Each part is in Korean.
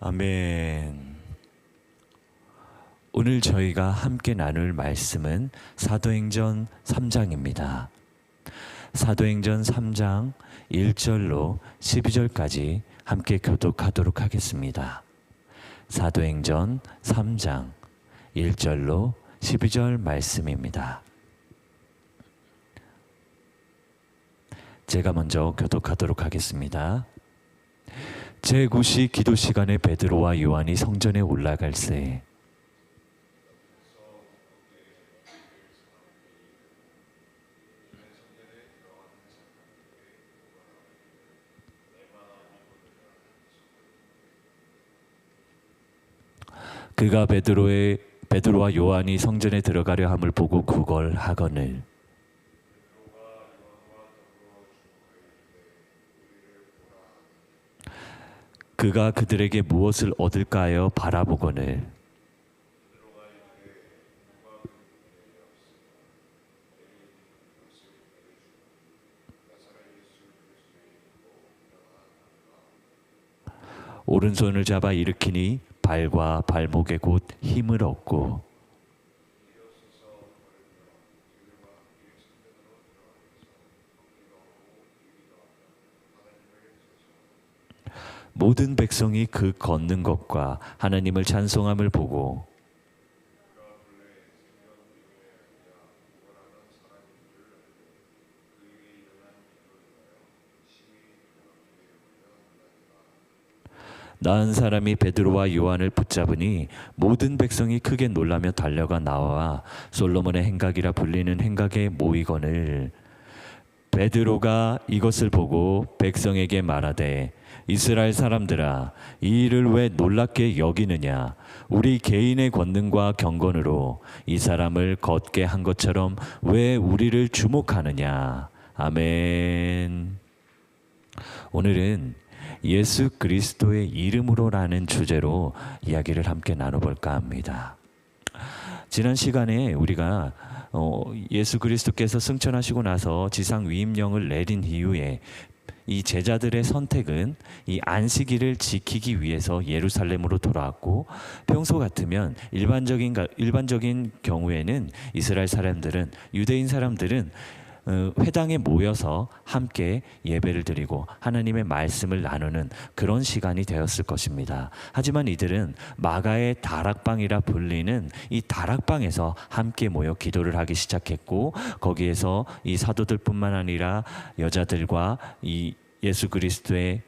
아멘. 오늘 저희가 함께 나눌 말씀은 사도행전 3장입니다. 사도행전 3장 1절로 12절까지 함께 교독하도록 하겠습니다. 사도행전 3장 1절로 12절 말씀입니다. 제가 먼저 교독하도록 하겠습니다. 제9시 기도 시간에 베드로와 요한이 성전에 올라갈새 그가 베드로의 베드로와 요한이 성전에 들어가려 함을 보고 구걸하거늘 그가 그들에게 무엇을 얻을까요? 바라보거늘. 오른손을 잡아 일으키니 발과 발목에 곧 힘을 얻고 모든 백성이 그 걷는 것과 하나님을 찬송함을 보고 나은 사람이 베드로와 요한을 붙잡으니 모든 백성이 크게 놀라며 달려가 나와 솔로몬의 행각이라 불리는 행각에 모이거늘 베드로가 이것을 보고 백성에게 말하되 이스라엘 사람들아 이 일을 왜 놀랍게 여기느냐? 우리 개인의 권능과 경건으로 이 사람을 걷게 한 것처럼 왜 우리를 주목하느냐? 아멘. 오늘은 예수 그리스도의 이름으로라는 주제로 이야기를 함께 나눠볼까 합니다. 지난 시간에 우리가 어, 예수 그리스도께서 승천하시고 나서 지상 위임령을 내린 이후에 이 제자들의 선택은 이 안식일을 지키기 위해서 예루살렘으로 돌아왔고 평소 같으면 일반적인 일반적인 경우에는 이스라엘 사람들은 유대인 사람들은 어, 회당에 모여서 함께 예배를 드리고 하나님의 말씀을 나누는 그런 시간이 되었을 것입니다. 하지만 이들은 마가의 다락방이라 불리는 이 다락방에서 함께 모여 기도를 하기 시작했고 거기에서 이 사도들뿐만 아니라 여자들과 이 예수 그리스도의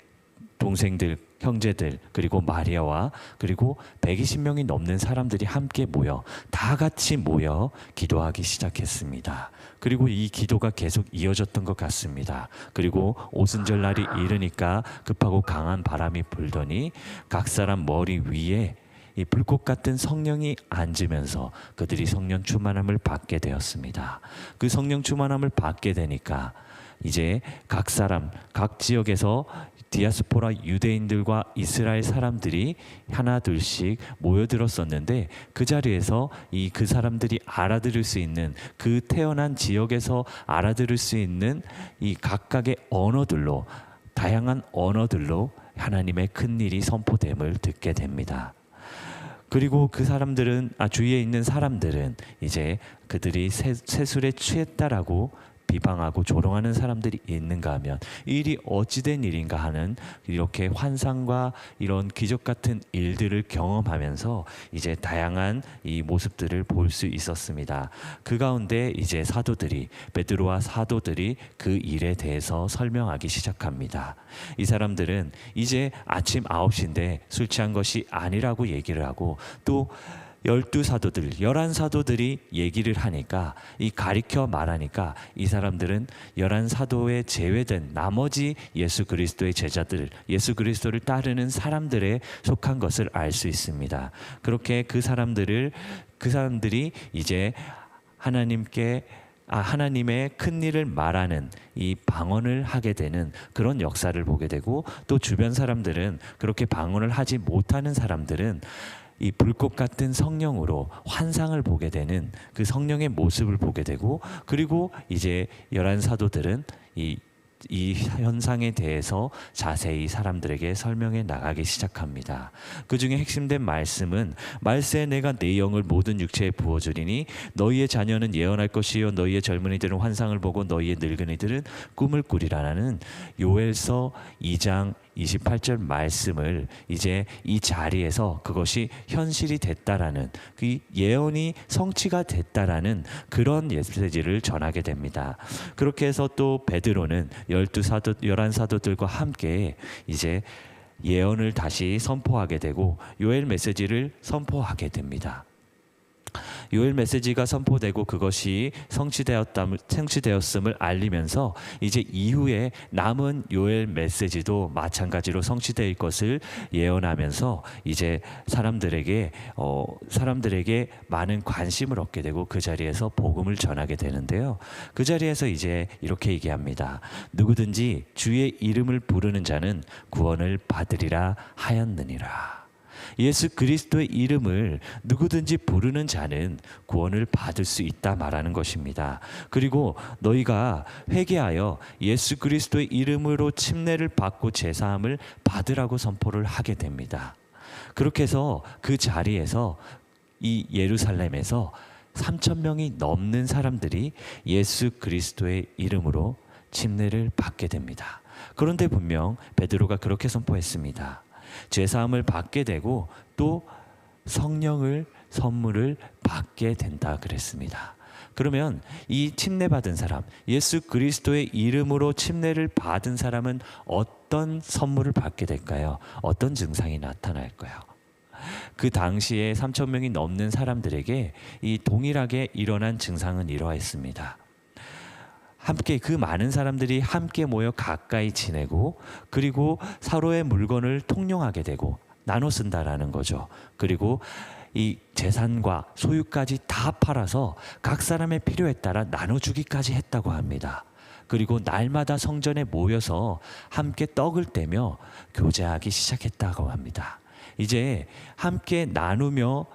동생들 형제들 그리고 마리아와 그리고 120명이 넘는 사람들이 함께 모여 다 같이 모여 기도하기 시작했습니다. 그리고 이 기도가 계속 이어졌던 것 같습니다. 그리고 오순절 날이 이르니까 급하고 강한 바람이 불더니 각 사람 머리 위에 이 불꽃 같은 성령이 앉으면서 그들이 성령 충만함을 받게 되었습니다. 그 성령 충만함을 받게 되니까 이제 각 사람, 각 지역에서 디아스포라 유대인들과 이스라엘 사람들이 하나 둘씩 모여들었었는데 그 자리에서 이 그 사람들이 알아들을 수 있는 그 태어난 지역에서 알아들을 수 있는 이 각각의 언어들로 다양한 언어들로 하나님의 큰 일이 선포됨을 듣게 됩니다. 그리고 그 사람들은 아 주위에 있는 사람들은 이제 그들이 새, 술에 취했다라고 비방하고 조롱하는 사람들이 있는가 하면 일이 어찌된 일인가 하는 이렇게 환상과 이런 기적 같은 일들을 경험하면서 이제 다양한 이 모습들을 볼 수 있었습니다. 그 가운데 이제 사도들이 베드로와 사도들이 그 일에 대해서 설명하기 시작합니다. 이 사람들은 이제 아침 9시인데 술 취한 것이 아니라고 얘기를 하고 또 열두 사도들, 열한 사도들이 얘기를 하니까 이 가리켜 말하니까 이 사람들은 열한 사도에 제외된 나머지 예수 그리스도의 제자들, 예수 그리스도를 따르는 사람들에 속한 것을 알 수 있습니다. 그렇게 그 사람들을 그 사람들이 이제 하나님께 아, 하나님의 큰 일을 말하는 이 방언을 하게 되는 그런 역사를 보게 되고 또 주변 사람들은 그렇게 방언을 하지 못하는 사람들은 이 불꽃 같은 성령으로 환상을 보게 되는 그 성령의 모습을 보게 되고 그리고 이제 열한 사도들은 이 이 현상에 대해서 자세히 사람들에게 설명해 나가기 시작합니다. 그 중에 핵심된 말씀은 말세에 내가 내 영을 모든 육체에 부어주리니 너희의 자녀는 예언할 것이요 너희의 젊은이들은 환상을 보고 너희의 늙은이들은 꿈을 꾸리라는 요엘서 2장 28절 말씀을 이제 이 자리에서 그것이 현실이 됐다라는 그 예언이 성취가 됐다라는 그런 메시지를 전하게 됩니다. 그렇게 해서 또 베드로는 열두 사도 열한 사도들과 함께 이제 예언을 다시 선포하게 되고 요엘 메시지를 선포하게 됩니다. 요엘 메시지가 선포되고 그것이 성취되었담 성취되었음을 알리면서 이제 이후에 남은 요엘 메시지도 마찬가지로 성취될 것을 예언하면서 이제 사람들에게 어 사람들에게 많은 관심을 얻게 되고 그 자리에서 복음을 전하게 되는데요. 그 자리에서 이제 이렇게 얘기합니다. 누구든지 주의 이름을 부르는 자는 구원을 받으리라 하였느니라. 예수 그리스도의 이름을 누구든지 부르는 자는 구원을 받을 수 있다 말하는 것입니다. 그리고 너희가 회개하여 예수 그리스도의 이름으로 침례를 받고 제사함을 받으라고 선포를 하게 됩니다. 그렇게 해서 그 자리에서 이 예루살렘에서 3천 명이 넘는 사람들이 예수 그리스도의 이름으로 침례를 받게 됩니다. 그런데 분명 베드로가 그렇게 선포했습니다. 죄사함을 받게 되고 또 성령을 선물을 받게 된다 그랬습니다. 그러면 이 침례 받은 사람, 예수 그리스도의 이름으로 침례를 받은 사람은 어떤 선물을 받게 될까요? 어떤 증상이 나타날까요? 그 당시에 3천 명이 넘는 사람들에게 이 동일하게 일어난 증상은 이러했습니다. 함께 그 많은 사람들이 함께 모여 가까이 지내고 그리고 서로의 물건을 통용하게 되고 나눠 쓴다라는 거죠. 그리고 이 재산과 소유까지 다 팔아서 각 사람의 필요에 따라 나눠주기까지 했다고 합니다. 그리고 날마다 성전에 모여서 함께 떡을 떼며 교제하기 시작했다고 합니다. 이제 함께 나누며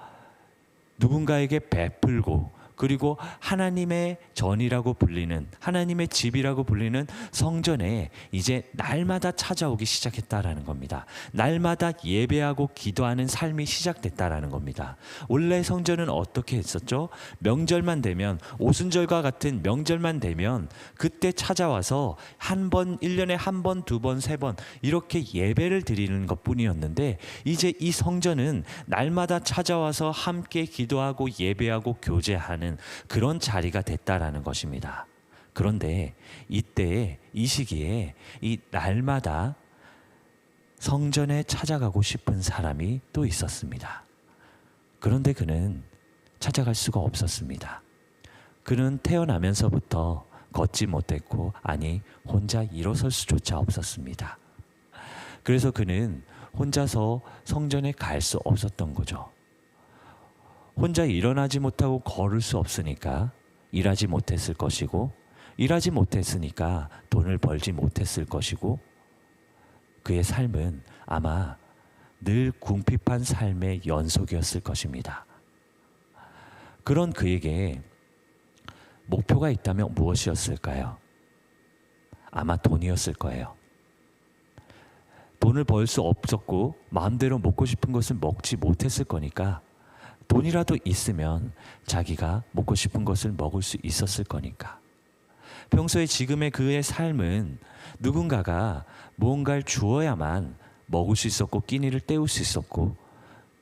누군가에게 베풀고 그리고 하나님의 전이라고 불리는 하나님의 집이라고 불리는 성전에 이제 날마다 찾아오기 시작했다라는 겁니다. 날마다 예배하고 기도하는 삶이 시작됐다라는 겁니다. 원래 성전은 어떻게 했었죠? 명절만 되면 오순절과 같은 명절만 되면 그때 찾아와서 한 번, 1년에 한 번, 두 번, 세 번 이렇게 예배를 드리는 것 뿐이었는데 이제 이 성전은 날마다 찾아와서 함께 기도하고 예배하고 교제하는 그런 자리가 됐다라는 것입니다. 그런데 이때 이 시기에 이 날마다 성전에 찾아가고 싶은 사람이 또 있었습니다. 그런데 그는 찾아갈 수가 없었습니다. 그는 태어나면서부터 걷지 못했고 아니 혼자 일어설 수조차 없었습니다. 그래서 그는 혼자서 성전에 갈 수 없었던 거죠. 혼자 일어나지 못하고 걸을 수 없으니까 일하지 못했을 것이고 일하지 못했으니까 돈을 벌지 못했을 것이고 그의 삶은 아마 늘 궁핍한 삶의 연속이었을 것입니다. 그런 그에게 목표가 있다면 무엇이었을까요? 아마 돈이었을 거예요. 돈을 벌 수 없었고 마음대로 먹고 싶은 것을 먹지 못했을 거니까 돈이라도 있으면 자기가 먹고 싶은 것을 먹을 수 있었을 거니까. 평소에 지금의 그의 삶은 누군가가 무언가를 주어야만 먹을 수 있었고 끼니를 때울 수 있었고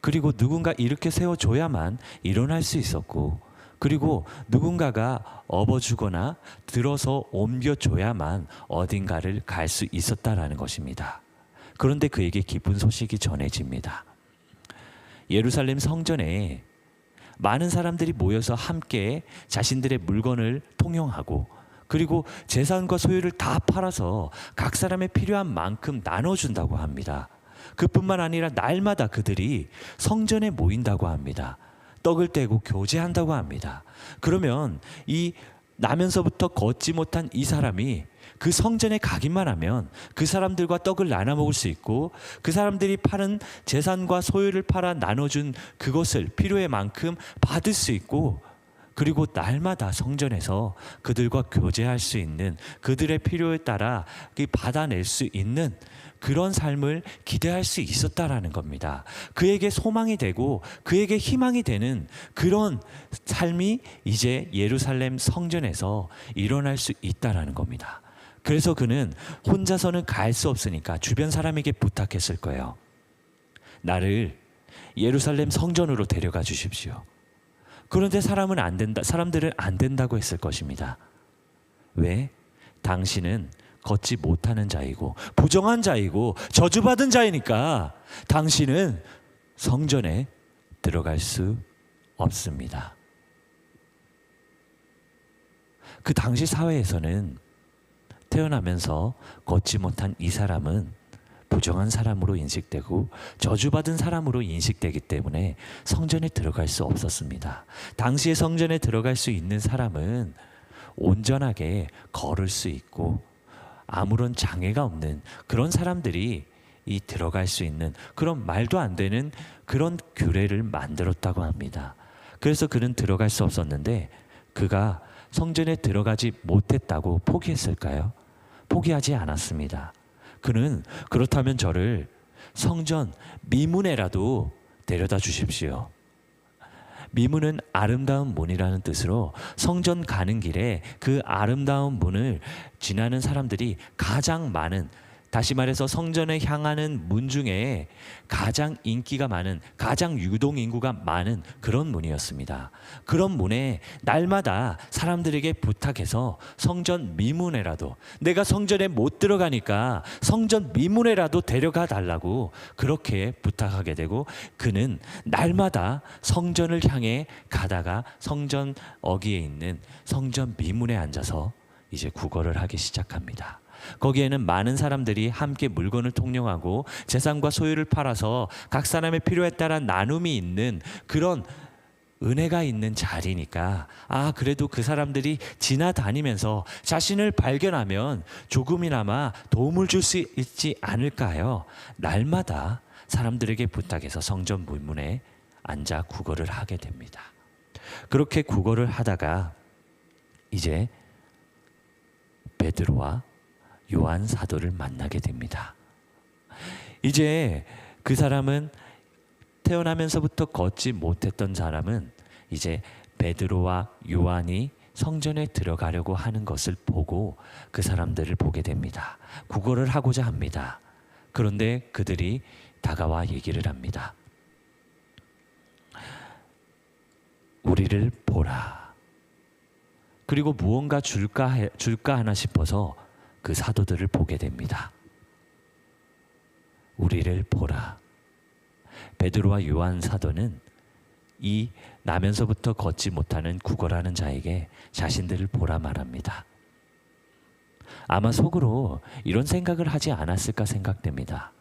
그리고 누군가 이렇게 세워줘야만 일어날 수 있었고 그리고 누군가가 업어주거나 들어서 옮겨줘야만 어딘가를 갈 수 있었다라는 것입니다. 그런데 그에게 기쁜 소식이 전해집니다. 예루살렘 성전에 많은 사람들이 모여서 함께 자신들의 물건을 통용하고 그리고 재산과 소유를 다 팔아서 각 사람의 필요한 만큼 나눠준다고 합니다. 그뿐만 아니라 날마다 그들이 성전에 모인다고 합니다. 떡을 떼고 교제한다고 합니다. 그러면 이 나면서부터 걷지 못한 이 사람이 그 성전에 가기만 하면 그 사람들과 떡을 나눠 먹을 수 있고 그 사람들이 파는 재산과 소유를 팔아 나눠준 그것을 필요의 만큼 받을 수 있고 그리고 날마다 성전에서 그들과 교제할 수 있는 그들의 필요에 따라 이 받아낼 수 있는 그런 삶을 기대할 수 있었다라는 겁니다. 그에게 소망이 되고 그에게 희망이 되는 그런 삶이 이제 예루살렘 성전에서 일어날 수 있다라는 겁니다. 그래서 그는 혼자서는 갈 수 없으니까 주변 사람에게 부탁했을 거예요. 나를 예루살렘 성전으로 데려가 주십시오. 그런데 사람은 안 된다. 사람들은 안 된다고 했을 것입니다. 왜? 당신은 걷지 못하는 자이고 부정한 자이고 저주받은 자이니까 당신은 성전에 들어갈 수 없습니다. 그 당시 사회에서는 태어나면서 걷지 못한 이 사람은 부정한 사람으로 인식되고 저주받은 사람으로 인식되기 때문에 성전에 들어갈 수 없었습니다. 당시에 성전에 들어갈 수 있는 사람은 온전하게 걸을 수 있고 아무런 장애가 없는 그런 사람들이 이 들어갈 수 있는 그런 말도 안 되는 그런 규례를 만들었다고 합니다. 그래서 그는 들어갈 수 없었는데 그가 성전에 들어가지 못했다고 포기했을까요? 포기하지 않았습니다. 그는 그렇다면 저를 성전 미문에라도 데려다 주십시오. 미문은 아름다운 문이라는 뜻으로 성전 가는 길에 그 아름다운 문을 지나는 사람들이 가장 많은 다시 말해서 성전에 향하는 문 중에 가장 인기가 많은 가장 유동 인구가 많은 그런 문이었습니다. 그런 문에 날마다 사람들에게 부탁해서 성전 미문에라도 내가 성전에 못 들어가니까 성전 미문에라도 데려가 달라고 그렇게 부탁하게 되고 그는 날마다 성전을 향해 가다가 성전 어귀에 있는 성전 미문에 앉아서 이제 구걸을 하기 시작합니다. 거기에는 많은 사람들이 함께 물건을 통용하고 재산과 소유를 팔아서 각 사람의 필요에 따라 나눔이 있는 그런 은혜가 있는 자리니까 아 그래도 그 사람들이 지나다니면서 자신을 발견하면 조금이나마 도움을 줄 수 있지 않을까요? 날마다 사람들에게 부탁해서 성전 문문에 앉아 구걸을 하게 됩니다. 그렇게 구걸을 하다가 이제 베드로와 요한 사도를 만나게 됩니다. 이제 그 사람은 태어나면서부터 걷지 못했던 사람은 이제 베드로와 요한이 성전에 들어가려고 하는 것을 보고 그 사람들을 보게 됩니다. 구걸을 하고자 합니다. 그런데 그들이 다가와 얘기를 합니다. 우리를 보라. 그리고 무언가 줄까 해- 줄까 하나 싶어서 그 사도들을 보게 됩니다. 우리를 보라. 베드로와 요한 사도는 이 나면서부터 걷지 못하는 구걸하는 자에게 자신들을 보라 말합니다. 아마 속으로 이런 생각을 하지 않았을까 생각됩니다.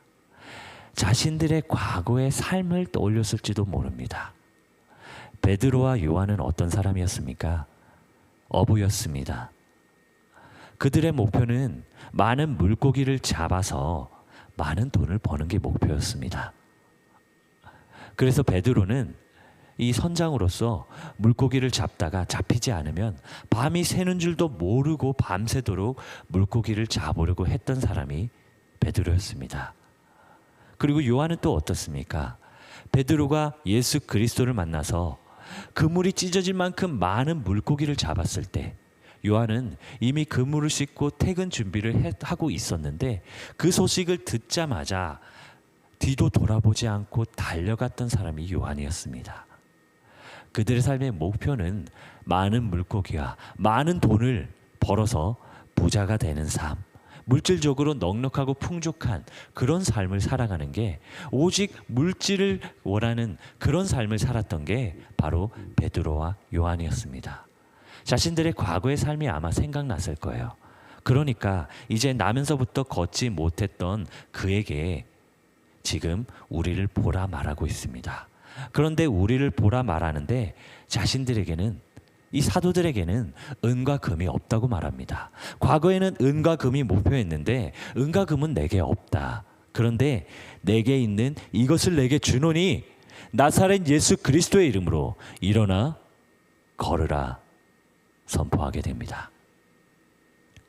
자신들의 과거의 삶을 떠올렸을지도 모릅니다. 베드로와 요한은 어떤 사람이었습니까? 어부였습니다. 그들의 목표는 많은 물고기를 잡아서 많은 돈을 버는 게 목표였습니다. 그래서 베드로는 이 선장으로서 물고기를 잡다가 잡히지 않으면 밤이 새는 줄도 모르고 밤새도록 물고기를 잡으려고 했던 사람이 베드로였습니다. 그리고 요한은 또 어떻습니까? 베드로가 예수 그리스도를 만나서 그물이 찢어질 만큼 많은 물고기를 잡았을 때 요한은 이미 그물을 씻고 퇴근 준비를 해- 하고 있었는데 그 소식을 듣자마자 뒤도 돌아보지 않고 달려갔던 사람이 요한이었습니다. 그들의 삶의 목표는 많은 물고기와 많은 돈을 벌어서 부자가 되는 삶, 물질적으로 넉넉하고 풍족한 그런 삶을 살아가는 게 오직 물질을 원하는 그런 삶을 살았던 게 바로 베드로와 요한이었습니다. 자신들의 과거의 삶이 아마 생각났을 거예요. 그러니까 이제 나면서부터 걷지 못했던 그에게 지금 우리를 보라 말하고 있습니다. 그런데 우리를 보라 말하는데 자신들에게는 이 사도들에게는 은과 금이 없다고 말합니다. 과거에는 은과 금이 목표였는데 은과 금은 내게 없다. 그런데 내게 있는 이것을 내게 주노니 나사렛 예수 그리스도의 이름으로 일어나 걸으라 선포하게 됩니다.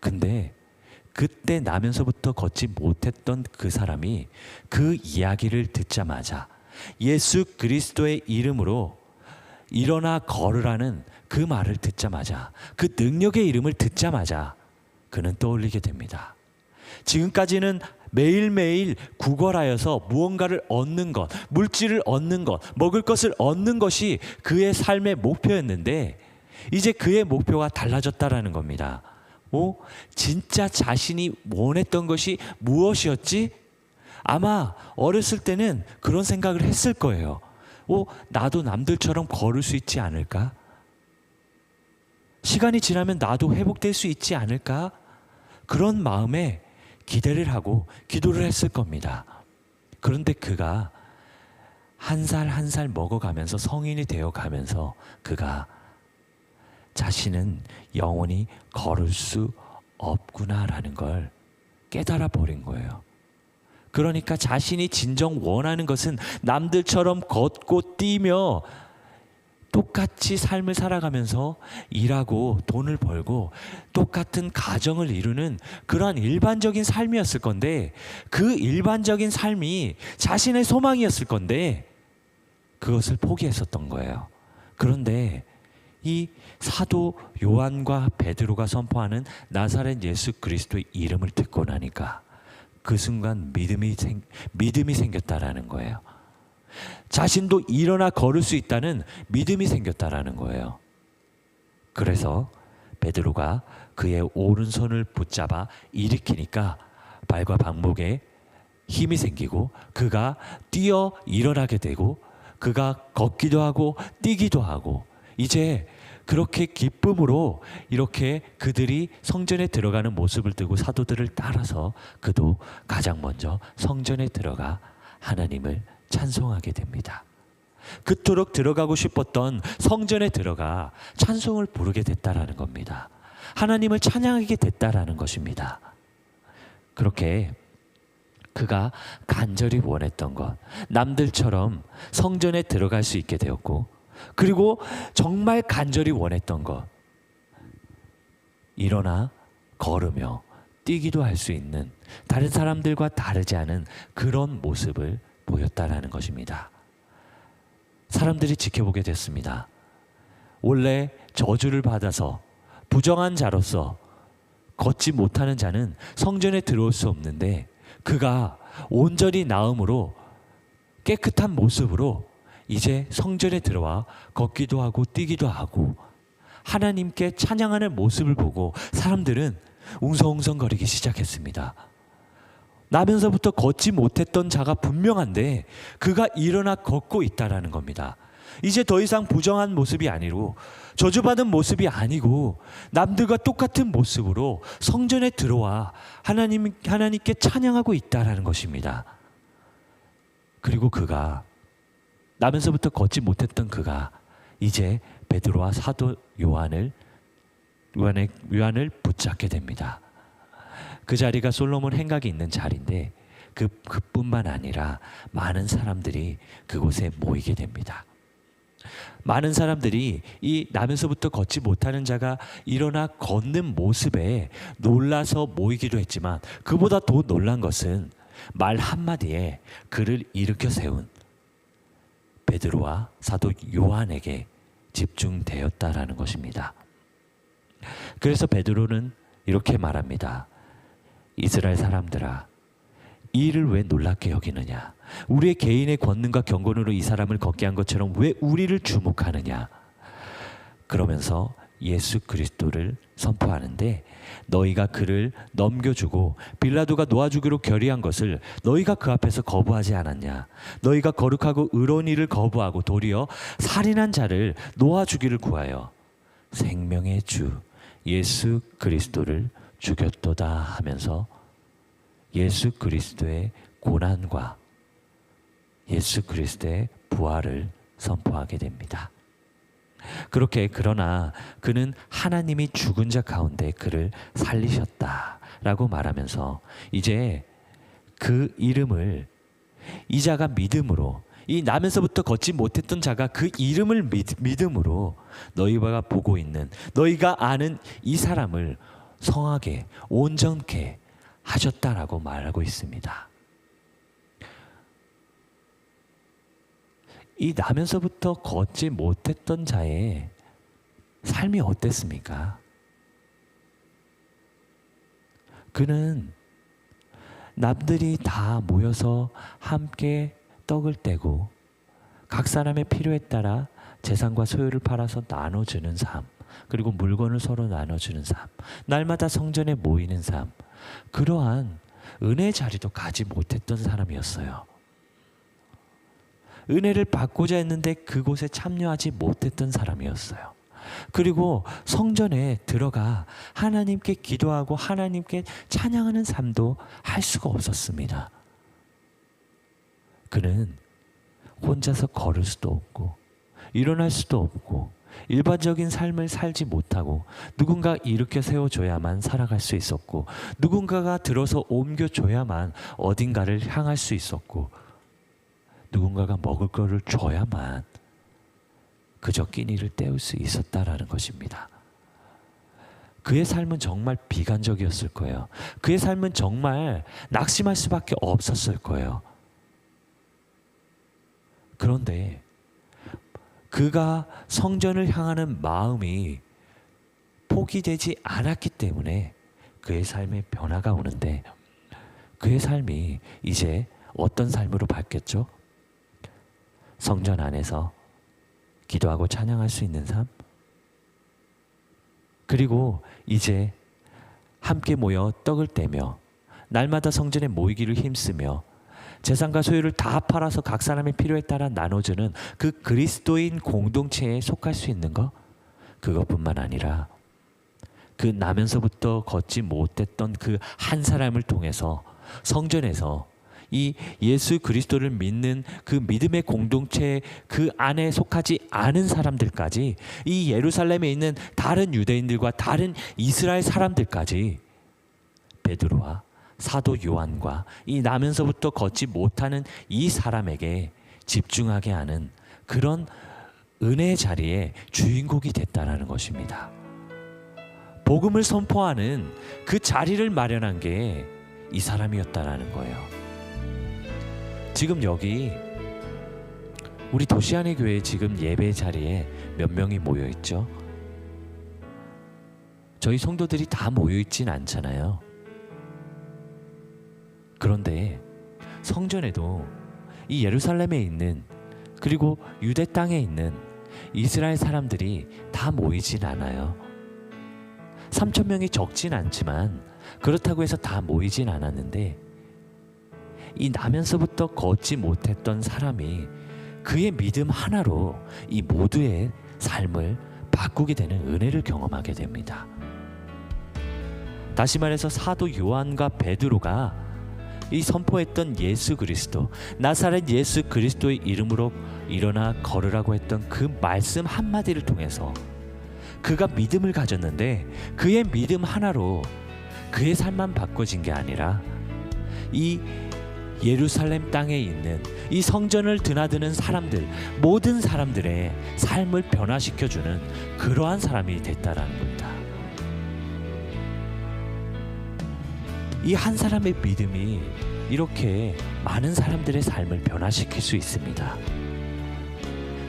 근데 그때 나면서부터 걷지 못했던 그 사람이 그 이야기를 듣자마자 예수 그리스도의 이름으로 일어나 걸으라는 그 말을 듣자마자 그 능력의 이름을 듣자마자 그는 떠올리게 됩니다. 지금까지는 매일매일 구걸하여서 무언가를 얻는 것, 물질을 얻는 것, 먹을 것을 얻는 것이 그의 삶의 목표였는데 이제 그의 목표가 달라졌다라는 겁니다. 오, 진짜 자신이 원했던 것이 무엇이었지? 아마 어렸을 때는 그런 생각을 했을 거예요. 오, 나도 남들처럼 걸을 수 있지 않을까? 시간이 지나면 나도 회복될 수 있지 않을까? 그런 마음에 기대를 하고 기도를 했을 겁니다. 그런데 그가 한 살 한살 먹어가면서 성인이 되어 가면서 그가 자신은 영원히 걸을 수 없구나라는 걸 깨달아 버린 거예요. 그러니까 자신이 진정 원하는 것은 남들처럼 걷고 뛰며 똑같이 삶을 살아가면서 일하고 돈을 벌고 똑같은 가정을 이루는 그러한 일반적인 삶이었을 건데 그 일반적인 삶이 자신의 소망이었을 건데 그것을 포기했었던 거예요. 그런데 이 사도 요한과 베드로가 선포하는 나사렛 예수 그리스도의 이름을 듣고 나니까 그 순간 믿음이 생, 믿음이 생겼다라는 거예요. 자신도 일어나 걸을 수 있다는 믿음이 생겼다라는 거예요. 그래서 베드로가 그의 오른손을 붙잡아 일으키니까 발과 발목에 힘이 생기고 그가 뛰어 일어나게 되고 그가 걷기도 하고 뛰기도 하고 이제 그렇게 기쁨으로 이렇게 그들이 성전에 들어가는 모습을 두고 사도들을 따라서 그도 가장 먼저 성전에 들어가 하나님을 찬송하게 됩니다. 그토록 들어가고 싶었던 성전에 들어가 찬송을 부르게 됐다라는 겁니다. 하나님을 찬양하게 됐다라는 것입니다. 그렇게 그가 간절히 원했던 것, 남들처럼 성전에 들어갈 수 있게 되었고, 그리고 정말 간절히 원했던 것, 일어나 걸으며 뛰기도 할 수 있는 다른 사람들과 다르지 않은 그런 모습을 보였다라는 것입니다. 사람들이 지켜보게 됐습니다. 원래 저주를 받아서 부정한 자로서 걷지 못하는 자는 성전에 들어올 수 없는데 그가 온전히 나음으로 깨끗한 모습으로 이제 성전에 들어와 걷기도 하고 뛰기도 하고 하나님께 찬양하는 모습을 보고 사람들은 웅성웅성거리기 시작했습니다. 나면서부터 걷지 못했던 자가 분명한데 그가 일어나 걷고 있다라는 겁니다. 이제 더 이상 부정한 모습이 아니고 저주받은 모습이 아니고 남들과 똑같은 모습으로 성전에 들어와 하나님 하나님께 찬양하고 있다라는 것입니다. 그리고 그가 나면서부터 걷지 못했던 그가 이제 베드로와 사도 요한을 요한의 요한을 붙잡게 됩니다. 그 자리가 솔로몬 행각이 있는 자리인데 그 그뿐만 아니라 많은 사람들이 그곳에 모이게 됩니다. 많은 사람들이 이 나면서부터 걷지 못하는 자가 일어나 걷는 모습에 놀라서 모이기도 했지만 그보다 더 놀란 것은 말 한마디에 그를 일으켜 세운 베드로와 사도 요한에게 집중되었다라는 것입니다. 그래서 베드로는 이렇게 말합니다. 이스라엘 사람들아, 이 일을 왜 놀랍게 여기느냐? 우리의 개인의 권능과 경건으로 이 사람을 걷게 한 것처럼 왜 우리를 주목하느냐? 그러면서 예수 그리스도를 선포하는데 너희가 그를 넘겨주고 빌라도가 놓아주기로 결의한 것을 너희가 그 앞에서 거부하지 않았냐? 너희가 거룩하고 의로운 일을 거부하고 도리어 살인한 자를 놓아주기를 구하여 생명의 주 예수 그리스도를 죽였도다 하면서 예수 그리스도의 고난과 예수 그리스도의 부활을 선포하게 됩니다. 그렇게 그러나 그는 하나님이 죽은 자 가운데 그를 살리셨다라고 말하면서 이제 그 이름을 이 자가 믿음으로 이 나면서부터 걷지 못했던 자가 그 이름을 믿, 믿음으로 너희가 보고 있는 너희가 아는 이 사람을 성하게 온전케 하셨다라고 말하고 있습니다. 이 나면서부터 걷지 못했던 자의 삶이 어땠습니까? 그는 남들이 다 모여서 함께 떡을 떼고 각 사람의 필요에 따라 재산과 소유를 팔아서 나눠주는 삶, 그리고 물건을 서로 나눠주는 삶, 날마다 성전에 모이는 삶, 그러한 은혜 자리도 가지 못했던 사람이었어요. 은혜를 받고자 했는데 그곳에 참여하지 못했던 사람이었어요. 그리고 성전에 들어가 하나님께 기도하고 하나님께 찬양하는 삶도 할 수가 없었습니다. 그는 혼자서 걸을 수도 없고 일어날 수도 없고 일반적인 삶을 살지 못하고 누군가 일으켜 세워줘야만 살아갈 수 있었고 누군가가 들어서 옮겨줘야만 어딘가를 향할 수 있었고 누군가가 먹을 거를 줘야만 그저 끼니를 때울 수 있었다라는 것입니다. 그의 삶은 정말 비관적이었을 거예요. 그의 삶은 정말 낙심할 수밖에 없었을 거예요. 그런데 그가 성전을 향하는 마음이 포기되지 않았기 때문에 그의 삶에 변화가 오는데 그의 삶이 이제 어떤 삶으로 바뀌었죠? 성전 안에서 기도하고 찬양할 수 있는 삶? 그리고 이제 함께 모여 떡을 떼며 날마다 성전에 모이기를 힘쓰며 재산과 소유를 다 팔아서 각 사람의 필요에 따라 나눠주는 그 그리스도인 공동체에 속할 수 있는 것 그것뿐만 아니라 그 나면서부터 걷지 못했던 그 한 사람을 통해서 성전에서 이 예수 그리스도를 믿는 그 믿음의 공동체 그 안에 속하지 않은 사람들까지 이 예루살렘에 있는 다른 유대인들과 다른 이스라엘 사람들까지 베드로와 사도 요한과 이 나면서부터 걷지 못하는 이 사람에게 집중하게 하는 그런 은혜의 자리에 주인공이 됐다라는 것입니다. 복음을 선포하는 그 자리를 마련한 게 이 사람이었다라는 거예요. 지금 여기 우리 도시 안의 교회 지금 예배 자리에 몇 명이 모여 있죠? 저희 성도들이 다 모여 있진 않잖아요. 그런데 성전에도 이 예루살렘에 있는 그리고 유대 땅에 있는 이스라엘 사람들이 다 모이진 않아요. 3천 명이 적진 않지만 그렇다고 해서 다 모이진 않았는데 이 나면서부터 걷지 못했던 사람이 그의 믿음 하나로 이 모두의 삶을 바꾸게 되는 은혜를 경험하게 됩니다. 다시 말해서 사도 요한과 베드로가 이 선포했던 예수 그리스도 나사렛 예수 그리스도의 이름으로 일어나 걸으라고 했던 그 말씀 한마디를 통해서 그가 믿음을 가졌는데 그의 믿음 하나로 그의 삶만 바꿔진 게 아니라 이 예루살렘 땅에 있는 이 성전을 드나드는 사람들 모든 사람들의 삶을 변화시켜 주는 그러한 사람이 됐다라는 겁니다. 이 한 사람의 믿음이 이렇게 많은 사람들의 삶을 변화시킬 수 있습니다.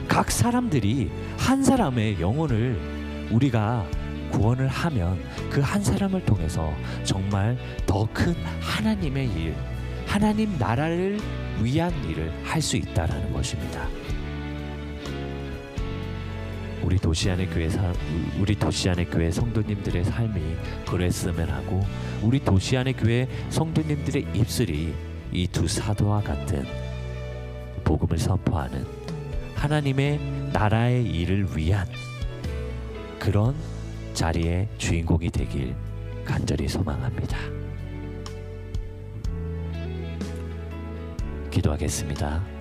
각 사람들이 한 사람의 영혼을 우리가 구원을 하면 그 한 사람을 통해서 정말 더 큰 하나님의 일, 하나님 나라를 위한 일을 할 수 있다라는 것입니다. 우리 도시 안의 교회 사, 우리 도시 안의 교회 성도님들의 삶이 그랬으면 하고 우리 도시 안의 교회 성도님들의 입술이 이 두 사도와 같은 복음을 선포하는 하나님의 나라의 일을 위한 그런 자리의 주인공이 되길 간절히 소망합니다. 기도하겠습니다.